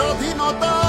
স্বাধীনতা